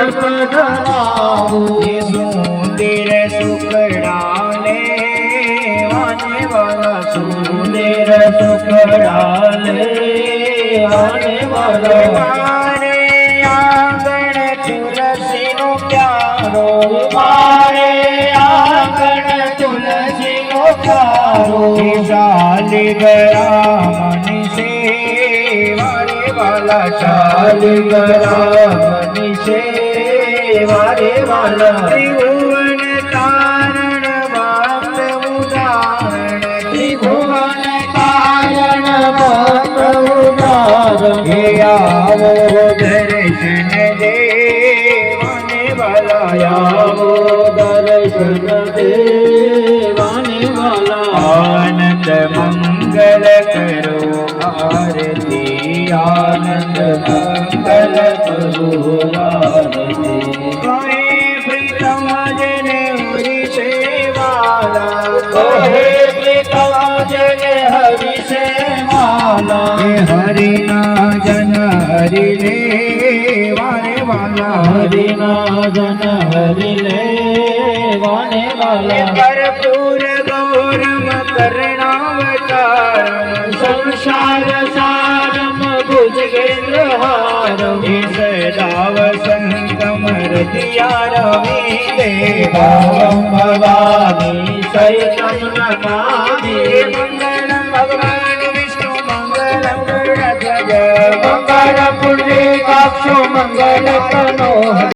સુંદર સુખડાલે આને વાલા સુંદર સુખડાલે આને વાલા ચાલી ગયા મની સે વારે વાલા ચાલ ગયા મની સે વારે વાલા ત્રિભુવન તારણ વાપ ઉદાહરણ. ત્રિભુવન તારણ વાપ ઉદાહરણ. હે આવો દર્શન દે વાને વાલા આવો દર્શન દે વાને વાલા આનંદ મંગલ કરો આરતી આનંદ મંગલ કરો. પ્રીતમ જન હરિ સેવાલા હે હરિ ના જન હરિ લે વારે વાલા. હરિ ના જન હરિ લે વાને વાલા. કર્પૂર ગૌરમ કર્ણાવતારમ સંસાર ભવાની સૈતમ નમામી મંગલ ભગવાન વિષ્ણુ મંગલમ ગરુડધ્વજ મંગળ પુંડરીકાક્ષો મંગલ તનો